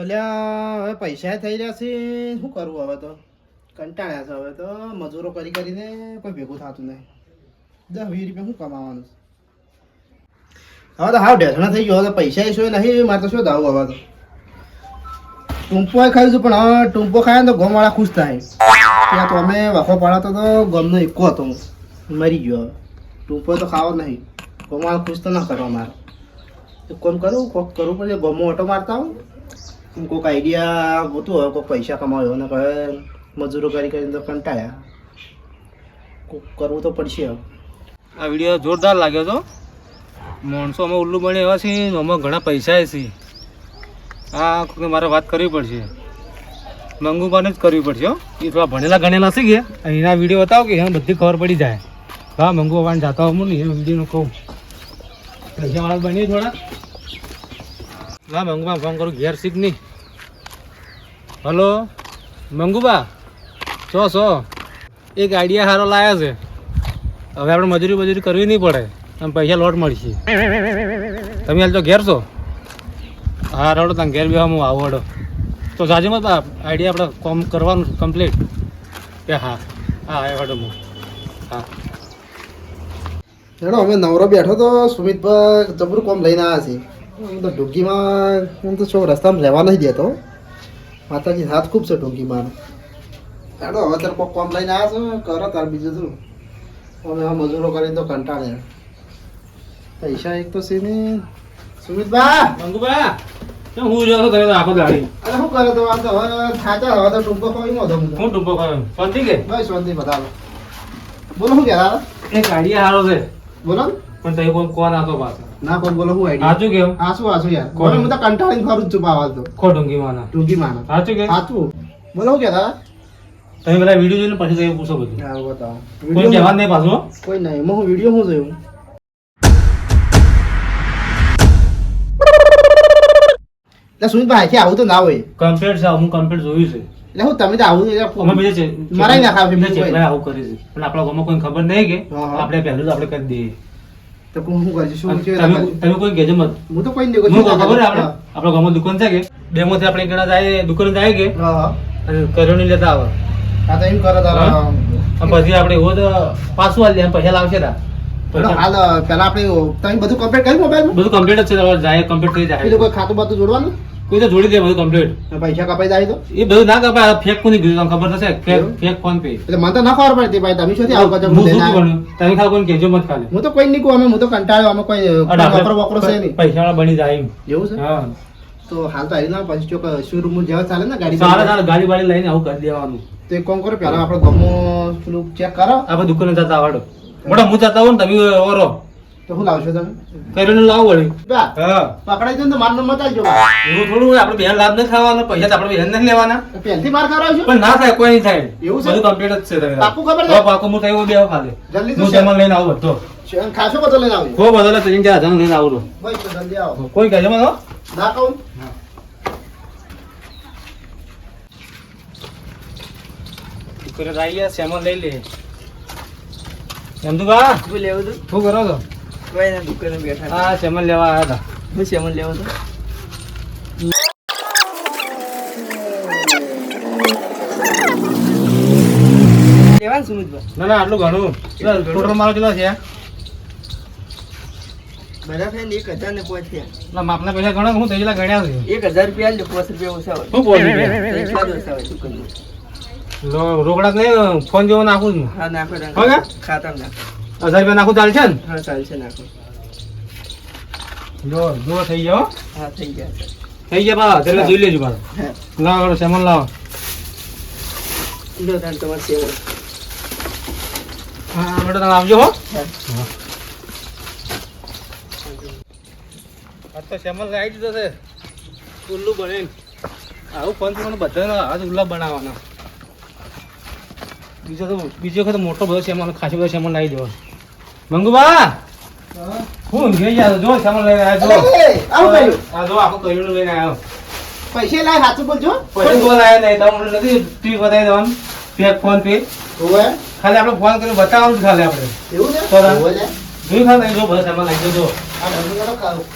અલ્યા હવે પૈસા થઈ રહ્યા છે, શું કરવું હવે તો? કંટાળ્યા છે હવે તો. મજૂરો કરી કરીને કોઈ ભેગું થતું નહીં. દસ વીસ રૂપિયા શું કમાવાનું હવે તો હાવ ઢેસણા થઈ ગયો. હવે પૈસા શું નહીં, મારે તો શું દાવું હવે તો? ટૂંપો ખાઈ છું પણ હવે ટૂંપો ખાય તો ગોમવાળા ખુશ થાય. ત્યાં તો અમે વખો પડાતો તો ગમનો એકો હતો. હું મરી ગયો હવે. ટૂંપો તો ખાવો નહીં. ગોમવાળા ખુશ તો ના કરવા મારે કોમ કરું, કોક કરવું પડે ગમો ઓટો મારતા હું એમ કોઈક આઈડિયા ગોતું હોય કોઈક પૈસા કમાવ્યો અને કહે મજૂરો કરી કરીને તો કંટાળ્યા કોક કરવું તો પડશે આ વીડિયો જોરદાર લાગ્યો હતો માણસો અમે ઉલ્લુ બને એવા છે અમે ઘણા પૈસા છે આ કોઈને મારે વાત કરવી પડશે. મંગુબાને જ કરવી પડશે એ થોડા ભણેલા ગણેલા છે કે? અહીંના વીડિયો બતાવો કે એને બધી ખબર પડી જાય. હા, મંગુ બાબાને જાતા હું નહીં એ વિડીયોનું કહું. પૈસાવાળા બનીએ થોડા. હા, મંગુબા ફોન કરું, ઘેર શીખ નહીં. હલો, મંગુબા, છો છો. એક આઈડિયા સારો લાયા છે. હવે આપણે મજૂરી મજૂરી કરવી નહીં પડે આમ પૈસા લોટ મળશે. તમે હાલ તો ઘેર છો? હા, રડો તમે, ઘેર બેવા હું આવું હડો તો જાજેમાં મત આઈડિયા આપણે કોમ કરવાનું કમ્પ્લીટ કે હા હા આવ્યો હડો હું. હા. હેડો, અમે નવરો બેઠો તો સુમિતભાઈ જબરું કોમ લઈને આવ્યા છે હું તો ઢુંગીમાં હું તો છો રસ્તામાં રહેવા નહીં દેતો. માતાજી હાથ ખૂબ છે ઢુંગીમાં હેડો હવે તારે કોક કોમ લઈને આવ્યા છો? કરો તાર બીજું શું? અમે આ મજૂરો કરીને તો કંટાળે. પૈસા એક તો છે ને સુમિતભાઈ મંગુબા હું જો તમે આખો દાડી અરે શું કરે તો? આ તો હવે થાચા હવે તો ટૂંકો ખોઈ નો તો હું ટૂંપો કર્યો શાંતિ કે? ભાઈ શાંતિ બતાવો બોલો શું કહેતા એ આઈડિયા હારો છે. બોલો. પણ તઈ કોણ કોણ આતો પાછો? ના કોણ બોલો શું આઈડિયા? સાચું કેવું? આસુ આસુ યાર. કોણ? હું તો કંટાળીને ફરું છું બાવા તો. ખો ડુંગી માના ટૂંકી માનો. સાચું કે? સાચું બોલો શું કહેતા તમે બધા વીડિયો જોઈને પછી તમે પૂછો બધું. હા બતાવો. કોઈ કહેવાનું નહીં પાછું હો? કોઈ નહીં એમાં હું વીડિયો હું જોયું? એટલે સુમિતભાઈ કે આવું તો ના હોય. કમ્પ્લીટ છે હું કમ્પ્લીટ જોયું છે. એટલે હું તમે તો આવું અમે બીજે છે મરાઈ છે બીજે બીજું ચેકલાએ આવું કરી છે પણ આપણા ગામમાં કોઈ ખબર નહીં કે હા, હા. આપણે પહેલું જ આપણે કરી દઈએ. તો હું શું કરશું? શું છે તમે તમે કોઈ કહેજો મત હું તો કોઈ નહીં હું ખબર આપણે? આપણા ગામમાં દુકાન છે કે? ડેમો આપણે ગણા જાય દુકાન જાય કે? હા. હા અને કરોની લેતા આવે. હા તો એમ કરો તારા. પછી આપણે એવો તો પાછું એમ પૈસા લાવશે તા પેલો આપણે તમે બધું કમ્પ્લીટ કર્યું મોબાઈલમાં બધું કમ્પ્લીટ જ છે જાય કમ્પ્લીટ થઈ કોઈ ખાતું બાતું જોડવાનું? કોઈ તો જોડી દે બધું કમ્પ્લીટ પૈસા કપાઈ જાય તો? એ બધું ના કપાય ફેક કોની ગયું તમને ખબર થશે ફેક ફેક ફોન પે એટલે મને તો ના ખબર પડતી ભાઈ તમે શું આવું કરજો હું શું તમે ખાલી કોણ કેજો મત ખાલી. હું તો કોઈ નહીં કહું અમે હું તો કંટાળ્યો અમે કોઈ વપરો વપરો છે નહીં. પૈસા વાળા બની જાય એવું છે? હા. તો હાલ તો આવી ના પછી ચોક શોરૂમ જેવા ચાલે ને ગાડી સારા સારા ગાડી વાડી લઈને આવું કરી દેવાનું. તો એક કામ કરો? પેલા આપણે ગમો પેલું ચેક કરો. આપણે દુકાને જતા આવડો. મોટા હું જતા હોઉં ને તમે ઓરો. તો શું લાવશો તમે? કરીને લાવો વળી. બા. હા. પકડાઈ ને તો મારનો મત આવજો એવું થોડું આપણે બેન લાભ નહીં ખાવાનો પૈસા આપણે બેન લેવાના. પહેલથી માર કરાવશો? પણ ના થાય કોઈ નહીં થાય. એવું છે? બધું કમ્પ્લીટ જ છે તમે ખબર છે? હા, પાક્કું હું થયું બે ખાલી. જલ્દી તો હું છે. લઈને આવું બધો. ખાસો બધો લઈને આવજો કોઈ બદલે ત્રણ ચાર હજાર લઈને આવું ભાઈ તો જલ્દી આવો. કોઈ કહેજો મને ના કહું? દુકાને તો સેમન લઈ લે. તું શું લેવું તું? શું કરો છો? કોઈ દુકાને બેઠા હા સેમન લેવા આવ્યા હતા? શું સેમન લેવું હતું? લેવાનું સુમિતભાઈ. ના ના આટલું ઘણું. ટોટલ મારો કેટલો છે? બધા થઈને એક હજાર ને પહોંચ્યા એટલે માપના પૈસા ઘણા હું થઈ ગણ્યા છે. એક હજાર રૂપિયા પાંચ રૂપિયા ઓછા હોય. શું જ ઓછા હોય રોકડા નહીં ફોન જેવો નાખું છું. હા નાખો નાખો. હોય નાખો. હજાર રૂપિયા નાખું ચાલશે ને? હા ચાલશે નાખો. જો જો થઈ ગયો હો. હા થઈ ગયા. થઈ ગયા બા એટલે જોઈ લેજો બા લાવો સેમન લાવો. લો તાન તમારે સેવન. હા બેટા તમે આવજો હો. હા. તો સેમન લાવી દીધો છે. ઉલ્લુ બને આવું પંચ મને બધા હાથ ઉલ્લા બનાવવાના. બીજો તો બીજો વખત મોટો બધો સેમન ખાસી બધો સેમન લાવી દેવાનો. મંગુબા? હું ઘેર ગયા જો સામાન લઈને આવ્યો આવું કર્યું? આ જો આખું કર્યું લઈને આવ્યો પૈસે લાય સાચું બોલજો. પૈસા બોલ આવ્યો નહીં તમને નથી ટીવી બતાવી દેવાનું. પેક ફોન પે ખાલી આપણે ફોન કરીને બતાવવાનું ખાલી આપણે. એવું છે? તો રામ. હોવે છે. જોઈ ખા નહીં જો બધા સામાન લઈ જજો.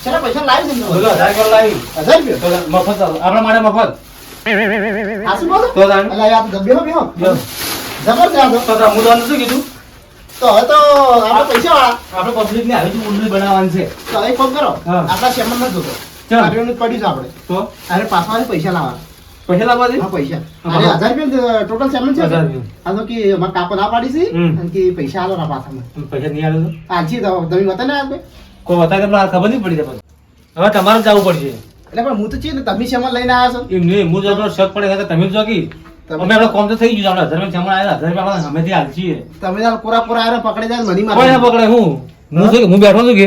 પૈસા લાવી બોલો હજાર કિલો લાવી. હજાર રૂપિયા? મફત આપણા માટે મફત. આસુ બોલો. તો તાણ. અલા આ તો બેહો બેહો. જો. જબર છે આ તો. તો તાણ હું તમને શું કીધું? તો હવે તો આપણે પૈસા વાળા. આપણે પબ્લિક ને આવી ઉલ્લુ બનાવવાનું છે. તો એક કામ કરો. આપણા શેમન ન જોતો. ચાલ. પડ્યું છે આપણે. તો? અરે પાછા પૈસા લાવવા પૈસા લાવવા દે? હા પૈસા. અરે હજાર રૂપિયા ટોટલ છે. હજાર આ તો કે કાકો ના પાડી છે. અને કે પૈસા આલો ના પૈસા નહીં તો? આજી તો તમે બતા ને આપણે કોઈ બતાવે તો ખબર નહીં પડી જાય હવે તમારે જવું પડશે. એટલે પણ હું તો છે ને તમે શેમન લઈને આવ્યા છો. એમ નહીં હું જો શક પડે તમે જ જો કી? તમે- આપણે કોમ તો થઈ ગયું છે આપણે હજાર રૂપિયા આવ્યા હજાર રૂપિયા આપણે હમેથી હાલ છીએ. તમે તાર કોરા કોરા આરે પકડી જાય મની મારે પકડે હું? હું શું હું બેઠો છું કે?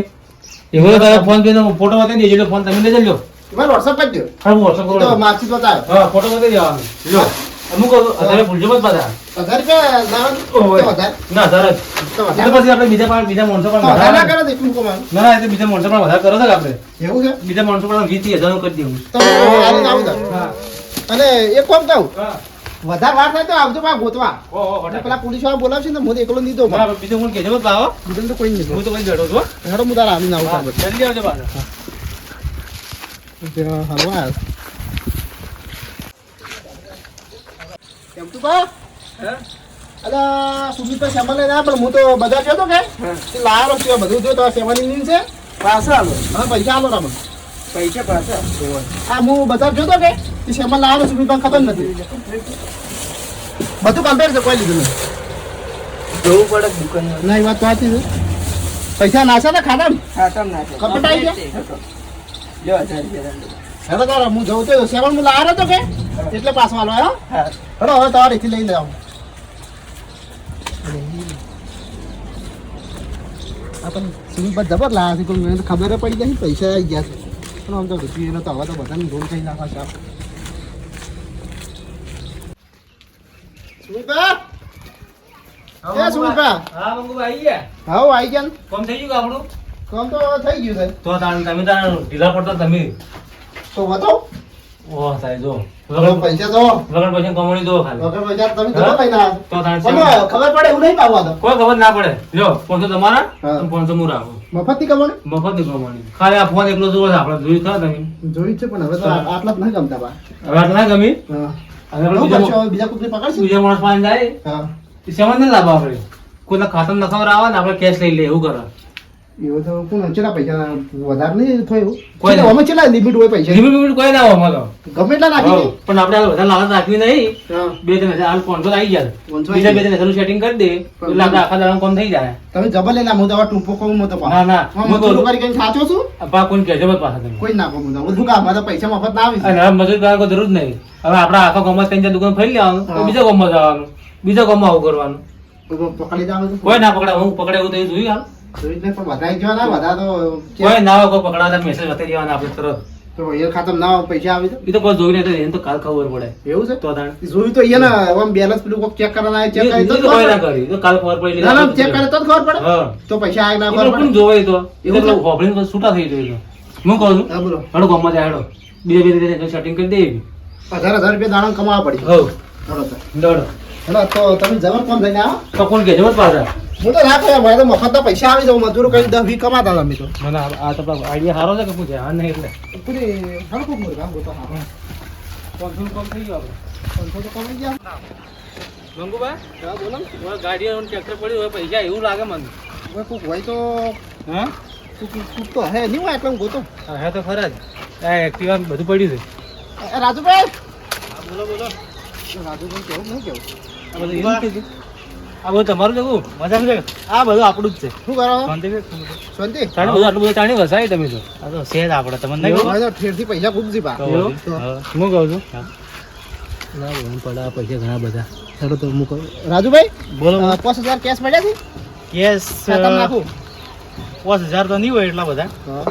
એવો તો તારે ફોન પે નો ફોટો બતાવી દેજો ફોન તમે લઈ જજો વોટ્સઅપ કરી દો. હા હું વોટ્સઅપ તો માર્કશીટ બતાવે હા ફોટો બતાવી દેવાનો. લો અમુક અત્યારે ભૂલજો મત બધા. હજાર રૂપિયા ના હજાર જ. પછી આપણે બીજા પણ બીજા માણસો પણ વધારે કરો એટલું કમાવાનું. ના ના એ તો બીજા માણસો પણ વધારે કરો છો આપણે? એવું છે? બીજા માણસો પણ વીસ હજાર કરી દેવું. તો આવું હા. અને એક કોમ કહું હા. વધારે વાર થાય તો આવજો પા ગોતવા. પેલા પોલીસવાળા બોલાવશે ને હું એકલો નહીં બરાબર બીજું કોણ કેજો મત લાવો બીજું તો કોઈ નહીં હું તો કઈ જડો છું હો. હેડો હું તારા આવીને આવું હા, તાર. જલ્દી આવજો પાછા હલવા કેમ તું બા હા? અલા સુમિત તો સેમલ લઈને આવ્યા, પણ હું તો બજાર ગયો તો કે? તે લાયો છે બધું જો તો સેવાની છે? પાછા આલો. હા પૈસા આલો રામ. પૈસા આ હું બજાર ગયો તો કે તે સેમલ લાયો સુમિત પણ ખબર નથી. બધું કમ્પેર છે કોઈ લીધું નથી. જવું પડે દુકાનમાં. ના એ વાત તો પૈસા નાશે ને ખાતા નાખે આવી ગયા? લ્યો હજાર હેડો તારા હું જઉં તો સેવન હું લાયો હતો કે? એટલે પાછો આલો આવ્યો હા. હેડો હવે તમારે એથી લઈને આવું આ સુમિત બસ જબર લાયા છે કોઈ મને ખબર પડી ગઈ પૈસા આવી ગયા છે. પણ આમ તો એનો તો હવે તો બધાને. એ સુમિતભા હા મંગુભાઈ આવી ગયા? હાઉ આવી ગયા કોમ થઈ ગયું આપણું? કામ તો થઈ ગયું છે. તો તમે તાણ ઢીલા પડતા તમે. તો બતાવો ઓહ સાહેબ જો. વગર પૈસા વગર પૈસા કમાણી ખાલી. વગર પૈસા તમે તો. પણ ખબર પડે એવું નહીં પાવવા તો. કોઈ ખબર ના પડે. જો પોણસો તમારા. અને પાંચસો હું રાખું મફતની કમાણી? મફતની કમાણી. ખાલી આ ફોન એકલો જોવો આપણે જોયું ખરા તમે? જોઈ છે પણ હવે તો આટલા જ નહીં ગમતા બા. હવે આટલા ના ગમી? હવે બીજા કોકને પકડશું? બીજા માણસ પાસે જાય. હા. સેવન ને લાભ આપણે કોઈના ખાતા ન ખબર આવે ને આપણે કેશ લઈ લે એવું કરે. એવું તો કોણ ચેટલા પૈસા? વધારે નહીં થયું? કોઈ ચેટલા- આમાં લિમિટ હોય પૈસા? લિમિટ બિમિટ કોઈ ના હોય અમારે ગમે એટલા નાખી પણ આપણે આ બધા લાલચ રાખવી નહીં. બે ત્રણ હજાર પાંચસો આવી બીજા બે ત્રણ સેટિંગ કરી દે. એટલે આપણે આખા દાડા કોમ થઈ જાય? તમે જબર હું ટૂંપો કહું તો પા. ના ના. હું મજૂરી કરી સાચો છું પા કોઈ કહેજો મત પાછા તમે કોઈ ના કહું હું શું કામ મારા પૈસા મફત ના આવી અને મજૂર કરવા કોઈ જરૂર જ નહીં. હવે આપણે આખા ગામમાં ત્રણ દુકાન ફરી લેવાનું બીજા ગામમાં જવાનું બીજા ગામમાં આવું કરવાનું. પકડી જાવ કોઈ ના પકડે હું પકડે એવું તો જોયું હાલ. જોઈ જ નહીં, પણ ના વધારે તો કોઈ ના કોઈ પકડાતા મેસેજ બતાવી દેવાના આપણે તરત. તો અહીંયા ખાતમ ના પૈસા આવી એ તો કોઈ જોઈ નહીં એને તો કાલ ખબર પડે. એવું છે? તો તાણ. જોયું તો અહીંયા ને આમ બેલેન્સ પેલું કોક ચેક કરવાના આવે, ચેક એ- તો તો કોઈ ના ખબર કરી એ તો કાલ ખબર પડી ના ના ચેક કરે તો ખબર પડે. તો પૈસા આવે ના ખબર પડે? જોવે તો? એ તો છે? છૂટા થઈ જાય હું કહું છું? હા બોલો. હેડો ગામમાં જાય હેડો બીજા બે રીતે સેટિંગ કરી દે હજાર હજાર રૂપિયા દાણા કમાવા પડી. હવ. બોલો તો. તો તમે જબર કોમ લઈને આવો. તો કોણ કહેજો મત પાછા? હું તો ના કહ્યું મારે તો મફતના પૈસા આવી જાવ મજૂરો કરી દસ વી કમાતા તમે તો. મને આ તો આઈડિયા સારો છે કે પૂછે હા નહીં એટલે. પૂરી હરકું મોર કામ ગોતો હા. કોન્ફિડન્સ કોમ થઈ ગયો આપણે. પાંચસો તો કમાઈ ગયા. મંગુભાઈ હા બોલો. તમારે ગાડી ટ્રેક્ટર પડ્યું હોય પૈસા એવું લાગે મને. હવે કોક હોય તો હા? કોક તો હે નહીં હોય એટલે હું ગોતો. હે તો ખરા જ. આ એક્ટિવા બધું પડ્યું છે. રાજુભાઈ! બોલો બોલો. રાજુભાઈ કેવું નહીં કેવું? બધું એવું કીધું આ બધું તમારું જવું મજા છે? આ બધું આપણું જ છે. શું કરો? શાંતિ શાંતિ? બધું આટલું બધું ચાણી વસાય તમે તો. આ તો છે જ આપણે તમને નહીં હોયથી પૈસા ખૂબ જીપા હું. કહું છું? પડા પૈસા ઘણા બધા. હેડો તો હું કહું રાજુભાઈ બોલો પાંચ હજાર કેશ મળ્યા છે? ખાતામાં નાખું પાંચ હજાર તો નહીં હોય એટલા બધા. હા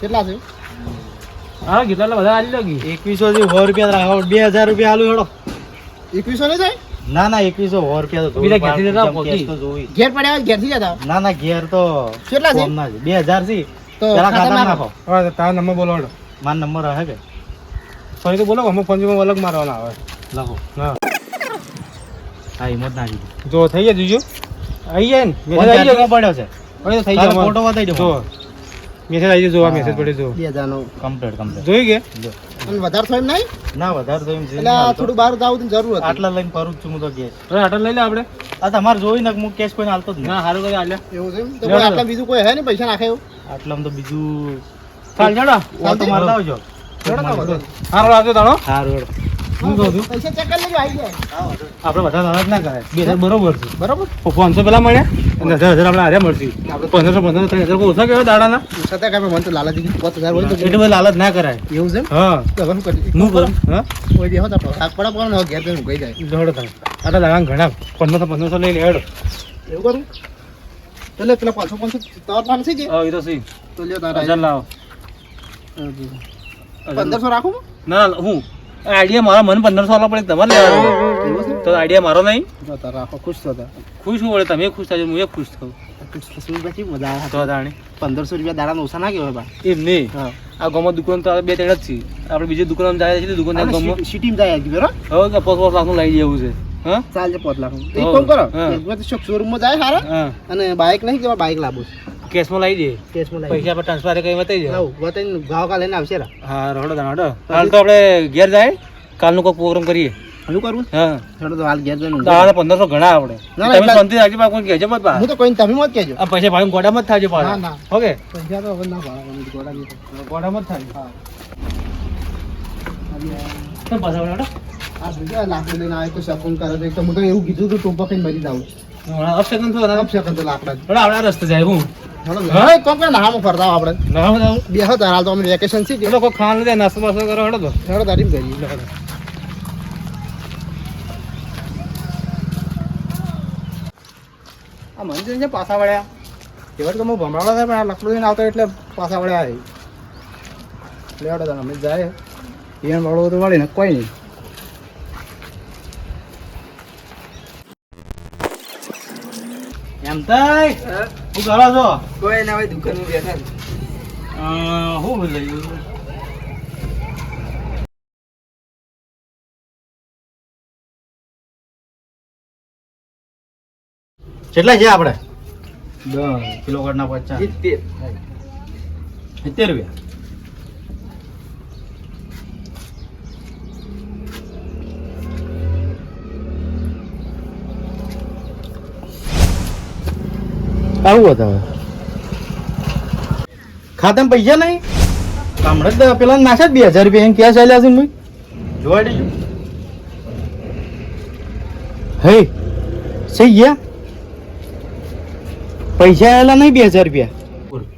કેટલા છે? હા કેટલા બધા આલી લાગી એકવીસો થી સો રૂપિયા રાખો. બે હજાર રૂપિયા આલુ હેડો. એકવીસો નહીં થાય? ના ના એકવીસો સો રૂપિયા તો ઘેર પડ્યા ઘેરથી જતા ના ના ઘેર તો કેટલા છે? બે હજારથી તો પેલા નાખો. તારા નંબર બોલો મારો નંબર હે કે? ફરી તો બોલો અમુક પંચમાં અલગ મારવાના આવે. લખો. હા. હા હિંમત નાખી જો થઈ ગયા જોજો? આવી જાય ને? મેસેજ આવી જાય પડ્યો છે. હવે તો થઈ જાય ફોટો બતાવી દો મેસેજ આવી જાય જોવા મેસેજ પડે જો. બે હજારનો. કમ્પ્લીટ કમ્પ્લીટ જોઈ કે અને વધારે થયું નહીં? ના વધારે થયું છે. એટલે થોડું બહાર જાવ જરૂર હતી. આટલા લઈને ફરું છું હું તો કેસ. હવે આટલ લઈ લે આપણે. આ તમારે જોઈ ને હું કેસ કોઈને હાલતો જ ના સારું કરી આલ્યા એવું છે તો આટલા બીજું કોઈ હે ને પૈસા નાખે એવું? આટલામાં તો બીજું ચાલ ચડો ઓટો મારતા આવજો. જોડો તો વધુ. સારો સારું હું કહું છું? પૈસા ચેક કરી લેજો આવી જાય. આપણે બધા નાના ના કરાય. બે હજાર બરોબર છે. બરોબર? પાંચસો પેલા મળ્યા અને હજાર હજાર આપણે હારે મળશે. પંદરસો પંદરસો ત્રણ હજાર ઓછા કહેવાય દાડાના? છતાં કાંઈ મને તો લાલાજી પાંચ હજાર હોય તો એટલે બધું લાલચ ના કરાય. એવું છે? હા. તો શું? હું કરું હા કોઈ તો થાક પડે હવે ઘેર જઈને ઊંઘાઈ જાય. જોડો તમે આટલા દાડા ઘણા. પંદરસો પંદરસો લઈ લે હેડો. એવું કરું? એટલે પેલા પાંચસો પાંચસો પાસે છે કે? હા એ તો સી તો લ્યો હજાર તારા લાવો. પંદરસો રાખું ના હું? આઈડિયા મારા મને પંદરસો આપવા પડે તમારે લેવાનો તો આઈડિયા મારો નહીં? રાખો ખુશ થતા ખુશ હું તમે ખુશ થાય હું એ ખુશ થઉં. પંદરસો રૂપિયા દાડા ઓછા ના કહેવાય એમ નહીં. હા. આ ગામમાં દુકાન તો બે ત્રણ જ છે. આપણે બીજી દુકાન જાય છે દુકાન ગામમાં. જાય હવે પાંચ પાંચ લાખનું લઈ જવું છે. હા? ચાલજે પાંચ લાખ એક. કામ કરો. શોરૂમમાં જાય સારા અને બાઇક નહીં કે બાઇક લાવું કેશમાં લઈ દે. કેશમાં પૈસા પર ટ્રાન્સફર કઈ વતાઈ દે. વતાઈ ભાવ કા લઈને આવશે હા રડો દાણ રડો. હાલ તો આપણે ઘેર જાય કાલનો કોઈ પ્રોગ્રામ કરીએ. હલું કરવું હા. ચલો તો હાલ ઘેર જઈને તો પંદરસો ઘણા આપણે. તમે શાંતિ રાખજો બા કોઈ કહેજો મત બા. હું તો કોઈ તમે મત કહેજો. આ પૈસા ભાઈ ગોડા મત થાજો પાછા. ના. ઓકે? પૈસા તો હવે ના ભાડા ગોડા નહીં ગોડામાં જ થાજો. તો પાછા આ બીજા લાકડું લઈને આવે તો શકુન કરે છે. તો હું તો એવું કીધું તું ટોપા કઈ મરી જાઉં અપશકન તો અપશકન તો લાકડા. આપણે રસ્તે જાય હું. એક કામ કરે? નાહામાં ફરતા આપણે. ના બધા બે હતા હાલ તો અમે વેકેશન છે હેડો, કોઈ ખાન દે નાસ્તો બાસ્તો કરો હેડો તો. હેડો તારી આ મંદિર છે પાછા વળ્યા એવા તો હું ભમરાળો થાય પણ આ લકડું લઈને આવતો એટલે પાછા વળ્યા આવી લેવડો તાર અમે જાય. એને વાળો તો વાળીને કોઈ નહીં. એમ તઈ શું કરો છો? કોઈ ના હોય દુકાન બેઠા શું લઈ કેટલા છે આપણે દસ કિલો ના પચાસ. સિત્તેર. સિત્તેર રૂપિયા. આવું બતાવે ખાતામાં પૈસા નહીં? હમણાં જ પેલા નાખ્યા જ બે હજાર રૂપિયા એમ ક્યાં ચાલ્યા છે મુઈ જોવા દેજો. હે સહી ગયા? પૈસા આવેલા નહીં બે હજાર રૂપિયા.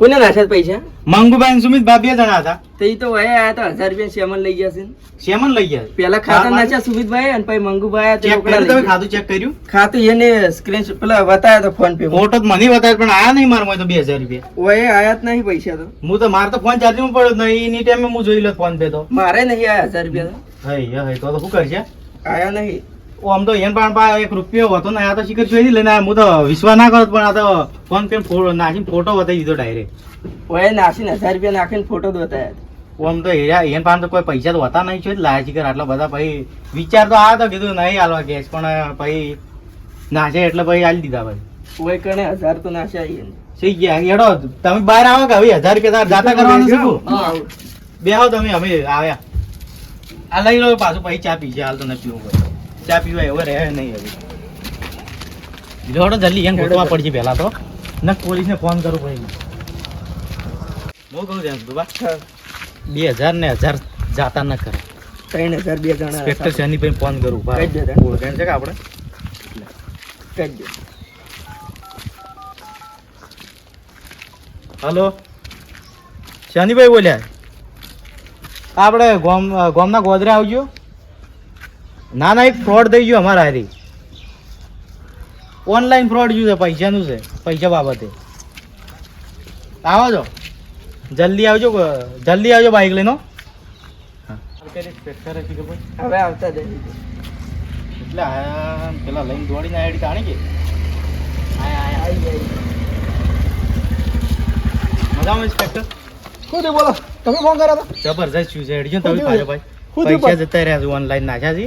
કોને નાખ્યા પૈસા? મંગુભાઈ સુમિત બા જણા હતા. તો તો વહે આયા તો હજાર રૂપિયા શેમન લઈ ગયા છે. શેમન લઈ ગયા પેલા ખાતા હા, નાખ્યા સુમિતભાઈ અને પછી મંગુભાઈ ચેક કર્યું તમે? ખાતું ચેક કર્યું? ખાતું એને સ્ક્રીન પેલા બતાવ્યા તો ફોન પે. ફોટો તો મને બતાવે પણ આયા નહીં મારા તો બે હજાર રૂપિયા. વહે આયા જ નહીં પૈસા તો. હું તો મારે તો ફોન ચાર્જિંગ પડ્યો નહીં. એની ટાઈમે હું જોઈ લો ફોન પે તો. મારે નહીં આયા હજાર રૂપિયા તો. હઈ તો તો શું કરશે? આયા નહીં. આમ તો એન પણ પા એક રૂપિયો હતો ને આ તો શીખર જોઈ લઈને. હું તો વિશ્વાસ ના કરત પણ આ તો ફોન પે નાખીને ફોટો બતાવી દીધો ડાયરેક્ટ વહે નાસીને હજાર રૂપિયા નાખીને ફોટો બતાવ્યા આમ તો હેરા એન પાસે તો કોઈ પૈસા તો હતા નહીં છે લાયા શીખર આટલા બધા પછી વિચાર તો આ તો કીધું નહીં હાલવા કેશ પણ પછી નાશે એટલે પછી હાલી દીધા ભાઈ કોઈ કણે હજાર તો નાસે આવી ગયા સહી ગયા? એડો તમે બહાર આવો કે હવે હજાર રૂપિયા જાતા કરવાનું શું? બેહો તમે અમે આવ્યા. આ લઈ લો પાછું પછી ચા પીશે હાલ તો નથી પીવું ભાઈ ચા પીવા એવો રહે નહીં હવે. જોડો જલ્દી એમ ગોતવા પડશે પહેલા તો. ન પોલીસને ફોન કરું ભાઈ હું કહું બાબા બે હજાર ને હજાર જાતા ન કરે. ત્રણ હજાર બે જણા ઇન્સ્પેક્ટર શની ભાઈ ફોન કરું. ભાઈ ઓળખાણ છે કે આપણે? હલો? શનિભાઈ બોલ્યા. આપણે ગોમ ગોમના ગોદરે આવજો. ના ના એક ફ્રોડ થઈ ગયો અમારા હારી ઓનલાઈન ફ્રોડ જોયું છે પૈસાનું છે પૈસા બાબતે. આવો છો જલ્દી આવજો જલ્દી આવજો બાઈક લઈને. હવે આવતા એટલે પેલા લઈને દોડીને આડી તાણી કે? મજામાં ઇન્સ્પેક્ટર બોલો? તમે ફોન કર્યા હતા? જબરજસ્ત શું છે હેડજો તમે ભાઈ. પૈસા જતા રહ્યા છે ઓનલાઈન નાખ્યા છે.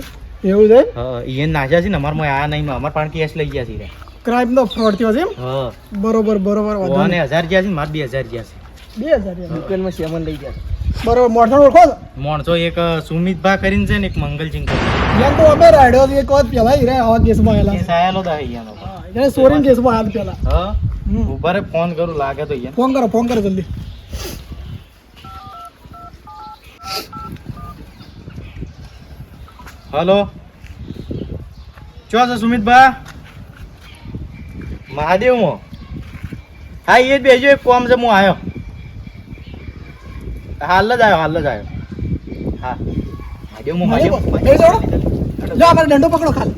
એવું છે? હા એ નાખ્યા છે ને અમારમાં આ નહીં અમાર પાણી કેશ લઈ ગયા છે રે. ક્રાઇમનો ફ્રોડ થયો છે એમ? હા. બરોબર બરોબર નહીં. હજાર ગયા છે ને મારે બે હજાર ગયા છે. બે હજારમાં સેમન લઈ ગયા બરોબર મોણસો ઓળખો મોણસો એક સુમિત ભા કરીને છે ને એક મંગલસિંહ કરીને. યાર તો અમે રાડ્યો એક વાત પહેલા હીરા આવા કેસમાં આવેલા. એ સાયેલો દા અહીંયાનો હા, એને કેસ કેસમાં હાલ પેલા. હા? હમ. ઊભા રે ફોન કરું લાગે તો યાર ફોન કરો ફોન કરો જલ્દી. હલો. ચો છો સુમિતભા? મહાદેવ મો હા એ જ બેજો એક કોમ છે હું આવ્યો હાલ જ આવ્યો હાલ જ આવ્યો હા. મહાદેવ જોડો. જો અમારે દંડો પકડો ખાલી.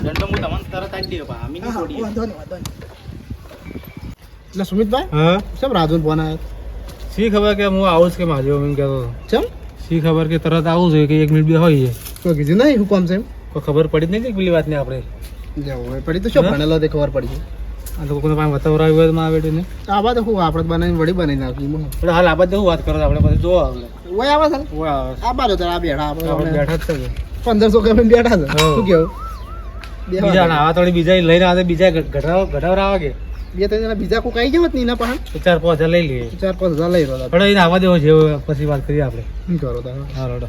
દંડો હું તમને તરત આપી દઉં પણ આમી હા, નહીં વાંધો નહીં વાંધો નહીં. એટલે સુમિતભાઈ હા? કેમ રાધુન ફોન આવ્યો શી ખબર કે હું આવું જ કે મહાદેવ એમ કહેતો છે ચમ? શી ખબર કે તરત આવું જોઈએ કે એક મિનિટ બે હોય તો કીધું નહીં હું કોમ છે કોઈ ખબર પડી જ નહીં કે પેલી વાતની આપણે? જવું પડી તો શું? ભણેલો તે ખબર પડી આ લોકોને પાસે વતાવરાયું હોયમાં આવે ને. આ બાદ હું આપણે બનાવીને વળી બનાવી નાખી એટલે હાલ આ બાદ હું વાત કરો આપણે પછી જોવા આવે ઓય આવે સર ઓય આવે. આ બાજુ તો આ બેઠા આપણે બેઠા જ છે પંદરસો ગમે બેઠા છે. શું કેવું? બીજા આવા થોડી બીજા લઈને આવે બીજા ઘટાવ ઘટાવરા આવે કે? બે ત્રણ જણા બીજા કોઈ કઈ જવત નહીં એના પાસે ચાર પાંચ હજાર લઈ લઈએ ચાર પાંચ હજાર લઈ રહ્યો પણ એને આવવા દેવો છે પછી વાત કરીએ આપણે શું કરો તમે હા રોડો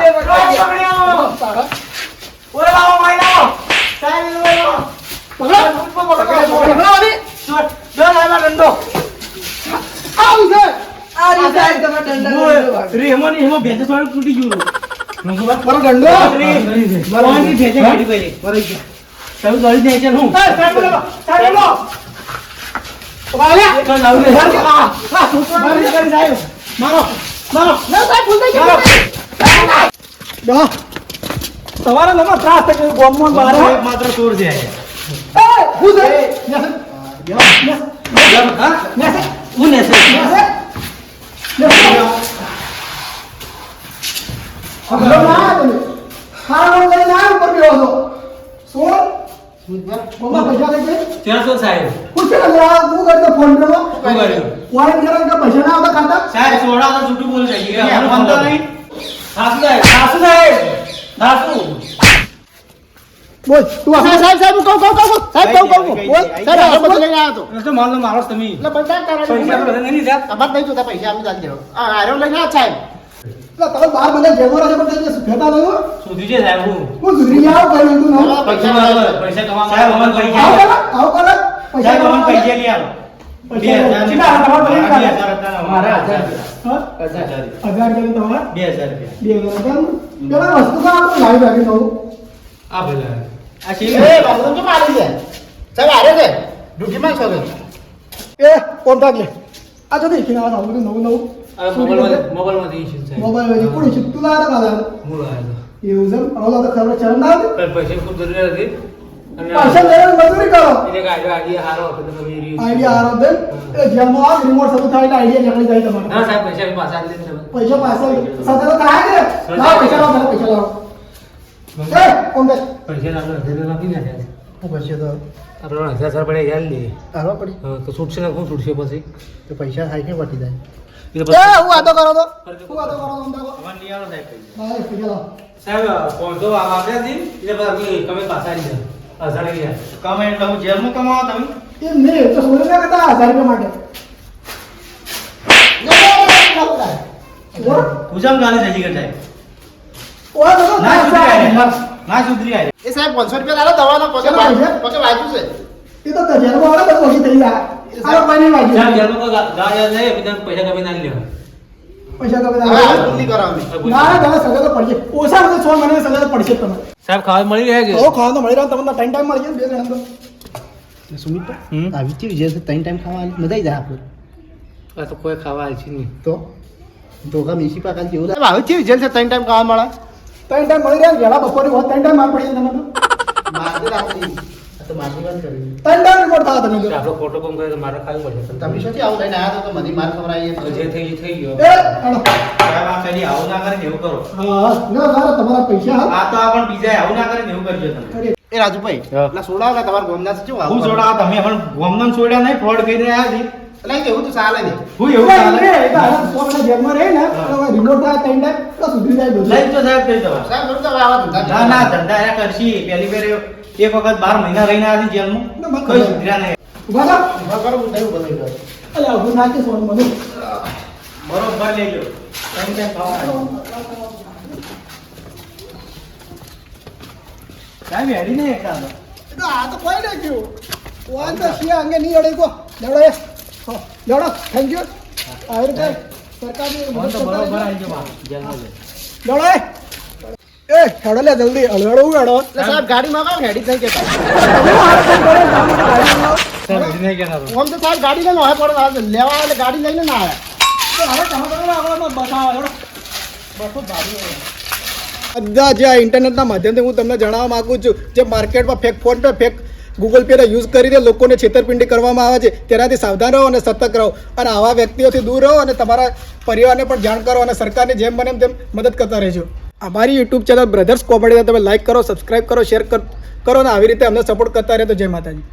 આ રીતે આ રીતે તમારે દંડા લઈ લેવા. રેહમાં થોડું તૂટી ગયું મારો ગંડો કાઢી? તમે છે હું? તમારે નમો ત્રાસ બહાર માત્ર ચોર છે. હું? છે? હું ને. છે? હમલો ના તમે. ખાવાનો લઈને આવ્યો ઉપર બેહો છો. શું? મમ્મા પૈસા લઈ ગઈ? ચારસો સાહેબ પૂછે ને જરા, હું કરી દઉં ફોન પેમાં. શું કર્યું વાળી જરા કે પૈસા ના આવતા ખાતા? સાહેબ સોડા તો છૂટું બોલ જાય છે. એ ફોન તો નહીં. સાસુ સાહેબ સાસુ સાહેબ સાસુ બોલ, તું આ- સાહેબ સાહેબ કહું કહું કહું સાહેબ કહું કહું બોલ. સાહેબ આગળ બધું લઈને આવ્યો તો એટલે તો મારો મારો તમે એટલે પૈસા તારા પૈસા નહીં લીધા તમારે નહીં જોતા પૈસા ચાલી દેવો આ આર્યો લઈને આવ્યો સાહેબ બહાર બધા જેવો રહે છે, પણ નહીં. છે સાહેબ હું. હું સુધરી જાઉં, કઈ વાંધો નહીં. પૈસા બરાબર પૈસા કમાવા સાહેબ, અમને પૈસા આવો કલાક, આવો કલાક. પૈસા સાહેબ, પૈસા લઈ આવો. તો રાખી કેમ નવું નવું. હવે તો. ખબર ચરણ ના હતી પણ પૈસા ખૂબ જરૂરિયાત હતી અને પાછા લેવાની મજૂરી કરો. એને કે આઈડિયા આઈડિયા હારો હતો તો તમે એ આઈડિયા હારો દે એ જેમમાં આ રિમોટ શરૂ થાય એટલે આઈડિયા નીકળી જાય તમારે. ના સાહેબ પૈસા પાછા આપી દેજો તમે. પૈસા પાછળ સાથે તો થાય કે લાવો પૈસા લાવો પહેલા પૈસા લાવો. એ કોન્ટ્રાક્ટ પૈસા આપણે હજાર પડે યાદ લઈએ હારવા પડી. તો છૂટશે ને શું છૂટશે પછી? તો પૈસા થાય કે વટી જાય? એ હું વાતો કરો તો. હું વાતો કરો. તો અમદાવાદ અમને લઈ આવો સાહેબ એ લાવો સાહેબ પહોંચો આ એટલે પછી તમે પાછા આવી જાઓ. હજાર ગયા કમાય એટલે જેલમાં કમાવો તમે? એમ નહીં તો સોરી ના કરતા હજાર રૂપિયા માટે બોલો ગાલી જજી કર ઓય તો ના સુધરી ના સુધરી આયા. એ સાહેબ પાંચસો રૂપિયા દવાનો પગે? પગે વાગ્યું છે. એ તો તજરબો આવે તો ઓછી થઈ જાય આ કોઈ નહીં સાહેબ વાગ્યું ઘરમાં કોઈ ગા- ગા યાદ નહીં પછી તમે પૈસા કમી ના લેવા પૈસા તમે ના હાલ ખુલ્લી કરો ના ના સગા તો પડશે. ઓછા મને સો મને સગા તો પડશે જ તમે સાહેબ ખાવા મળી રહ્યા કે તો મળી રહ્યો. તમને ટાઈમ ટાઈમ મળી જાય બે જણા તો. સુમિત હમ? આવી કેવી છે ત્રણ ટાઈમ ખાવાની મજા આવી જાય આપણે. આ તો કોઈ ખાવા આવી છે નહીં. તો? ધોકા મીસી પાકા જેવું લાગે હવે કેવી જેલ છે ત્રણ ટાઈમ ખાવા મળે? ત્રણ ટાઈમ મળી રહ્યા વહેલા બપોરે ત્રણ ટાઈમ માર પડી જાય તમને તો. મારતી રાખી આ તો મારતી વાત કરી. ત્રણ ટાઈમ રિપોર્ટ થવા તમે આપણો ખોટો કામ કરે તો મારે ખાવું પડશે. તમે શું આવું લઈને આવ્યા તો મને માર ખવડાવીએ તો જે થઈ થઈ ગયો. એ હેડો. સાહેબ આ કદી આવું ના કરે ને એવું કરો. હા ના ના તમારા પૈસા હા. આ તો આ પણ બીજા આવું ના કરે ને એવું કરજો તમે. એ રાજુભાઈ એટલે સોડા તમારા ગોમના છે કેવું હું આવું તમે પણ ગોમનામ છોડ્યા નહીં ફ્રોડ કરી રહ્યા છે. એટલે એવું તો ચાલે નહીં હું એવું ચાલે? એ તો હાલ સો જેલમાં રહે ને રિમોટ થાય ત્રણ ટાઈમ તો સુધરી જાય લઈ તો સાહેબ થઈ જવા. સાહેબ બરોબર આવા ધંધા ના ના ધંધા કરશી પેલી ફેર એક વખત બાર મહિના રહીને આવ્યા છે જેલમાં. કઈ. સુધર્યા નહીં ઊભા થા. ઊભા કરો હું થયું બધું. અલ્યા ઊભું ના કે મને બરોબર લેજો. ત્રણ ટાઈમ ખાવા સાહેબ હેડી નહીં એકલા તો. આ તો કોઈ નહીં ગયું કોઈ તો શિયા અંગે નહીં અડે કો. લેવડો એ લેવડો થેન્ક યુ આવી સરકારની ફોન મદદ તો કરતા બરોબર રહેજો. આવી ગયો બહાર, જેલમાં જઈ. લેવડો એ એ હેડો લે જલ્દી હળવેડો હું હેડો. એટલે સાહેબ ગાડી મંગાવો ને હેડી થઈ ગયા સાહેબ હેડી નહીં કહેતા તો. તો સાહેબ ગાડી લઈને હોય પડે લેવા એટલે ગાડી લઈને ના જે આ ઇન્ટરનેટના માધ્યમથી હું તમને જણાવવા માંગુ છું જે માર્કેટમાં fake PhonePe fake Google પેનો યુઝ કરીને લોકોને છેતરપિંડી કરવામાં આવે છે તેનાથી સાવધાન રહો અને સતર્ક રહો. અને આવા વ્યક્તિઓથી દૂર રહો અને તમારા પરિવારને પણ જાણ કરો અને સરકારની જેમ બને એમ તેમ મદદ કરતા રહેજો. અમારી યુટ્યુબ ચેનલ બ્રધર્સ કોમેડીને તમે લાઈક કરો સબસ્ક્રાઇબ કરો શેર કરો અને આવી રીતે અમને સપોર્ટ કરતા રહેતો જય માતાજી.